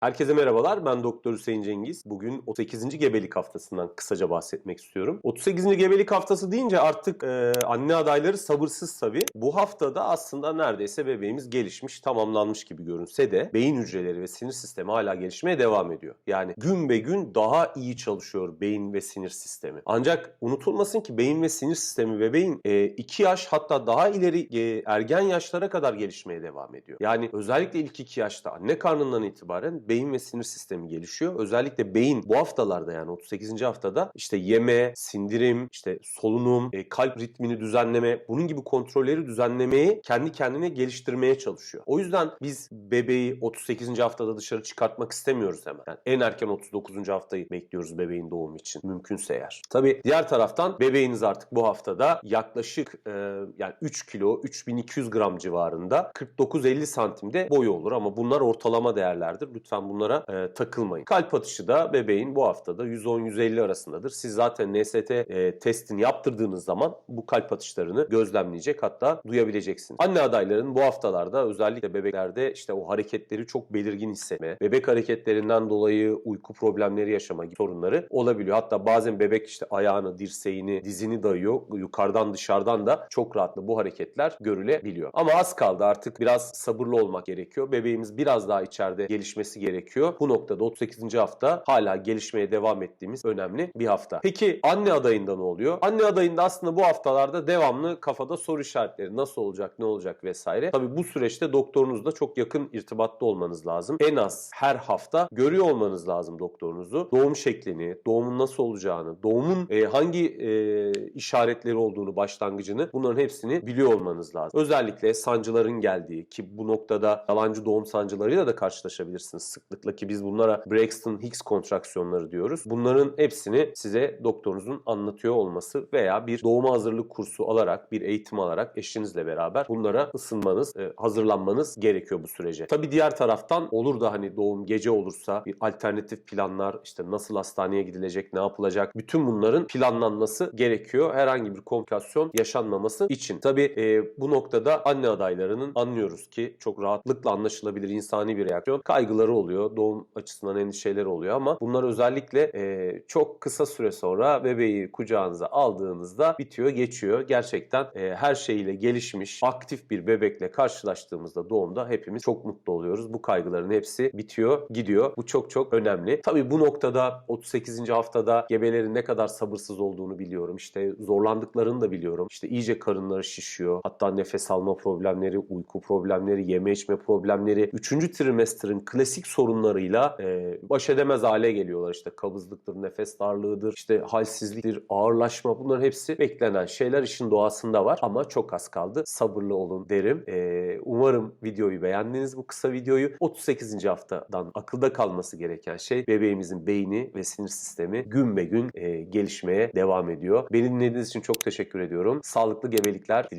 Herkese merhabalar. Ben Doktor Hüseyin Cengiz. Bugün 38. gebelik haftasından kısaca bahsetmek istiyorum. 38. gebelik haftası deyince artık e, anne adayları sabırsız tabii. Bu haftada aslında neredeyse bebeğimiz gelişmiş, tamamlanmış gibi görünse de beyin hücreleri ve sinir sistemi hala gelişmeye devam ediyor. Yani gün be gün daha iyi çalışıyor beyin ve sinir sistemi. Ancak unutulmasın ki beyin ve sinir sistemi bebeğin 2 yaş hatta daha ileri e, ergen yaşlara kadar gelişmeye devam ediyor. Yani özellikle ilk 2 yaşta anne karnından itibaren beyin ve sinir sistemi gelişiyor. Özellikle beyin bu haftalarda yani 38. haftada işte yeme, sindirim, işte solunum, e, kalp ritmini düzenleme, bunun gibi kontrolleri düzenlemeyi kendi kendine geliştirmeye çalışıyor. O yüzden biz bebeği 38. haftada dışarı çıkartmak istemiyoruz hemen. Yani en erken 39. haftayı bekliyoruz bebeğin doğumu için mümkünse eğer. Tabii diğer taraftan bebeğiniz artık bu haftada yaklaşık e, yani 3 kilo 3200 gram civarında 49-50 santimde boyu olur ama bunlar ortalama değerlerdir. Lütfen bunlara e, takılmayın. Kalp atışı da bebeğin bu haftada 110-150 arasındadır. Siz zaten NST e, testini yaptırdığınız zaman bu kalp atışlarını gözlemleyecek hatta duyabileceksiniz. Anne adayların bu haftalarda özellikle bebeklerde işte o hareketleri çok belirgin hissetme, bebek hareketlerinden dolayı uyku problemleri yaşama gibi sorunları olabiliyor. Hatta bazen bebek işte ayağını, dirseğini, dizini dayıyor. Yukarıdan dışarıdan da çok rahatla bu hareketler görülebiliyor. Ama az kaldı artık biraz sabırlı olmak gerekiyor. Bebeğimiz biraz daha içeride gelişmesi gerekiyor. Bu noktada 38. hafta hala gelişmeye devam ettiğimiz önemli bir hafta. Peki anne adayında ne oluyor? Anne adayında aslında bu haftalarda devamlı kafada soru işaretleri nasıl olacak, ne olacak vesaire. Tabii bu süreçte doktorunuzla çok yakın irtibatta olmanız lazım. En az her hafta görüyor olmanız lazım doktorunuzu. Doğum şeklini, doğumun nasıl olacağını, doğumun e, hangi e, işaretleri olduğunu, başlangıcını bunların hepsini biliyor olmanız lazım. Özellikle sancıların geldiği ki bu noktada yalancı doğum sancılarıyla da karşılaşabilirsiniz sıklıkla ki biz bunlara Braxton Hicks kontraksiyonları diyoruz. Bunların hepsini size doktorunuzun anlatıyor olması veya bir doğuma hazırlık kursu alarak, bir eğitim alarak eşinizle beraber bunlara ısınmanız, e, hazırlanmanız gerekiyor bu sürece. Tabii diğer taraftan olur da hani doğum gece olursa bir alternatif planlar, işte nasıl hastaneye gidilecek, ne yapılacak bütün bunların planlanması gerekiyor. Herhangi bir komplikasyon yaşanmaması için. Tabii e, bu noktada anne adaylarının anlıyoruz ki çok rahatlıkla anlaşılabilir insani bir reaksiyon. Kaygıları oluyor, doğum açısından endişeleri oluyor ama bunlar özellikle e, çok kısa süre sonra bebeği kucağınıza aldığınızda bitiyor, geçiyor. Gerçekten e, her şeyiyle gelişmiş, aktif bir bebekle karşılaştığımızda doğumda hepimiz çok mutlu oluyoruz. Bu kaygıların hepsi bitiyor, gidiyor. Bu çok çok önemli. Tabii bu noktada 38. haftada gebelerin ne kadar sabırsız olduğunu biliyorum. İşte zorlandıklarını da biliyorum. İşte iyice karınları şişiyor. Hatta nefes alma problemleri, uyku problemleri, yeme içme problemleri. 3. trimesterin klasik sorunlarıyla e, baş edemez hale geliyorlar. İşte kabızlıktır, nefes darlığıdır, işte halsizliktir, ağırlaşma bunların hepsi beklenen şeyler işin doğasında var ama çok az kaldı. Sabırlı olun derim. E, umarım videoyu beğendiniz bu kısa videoyu. 38. haftadan akılda kalması gereken şey bebeğimizin beyni ve sinir sistemi gün be gün e, gelişmeye devam ediyor. Beni dinlediğiniz için çok teşekkür ediyorum. Sağlıklı gebelikler diliyorum.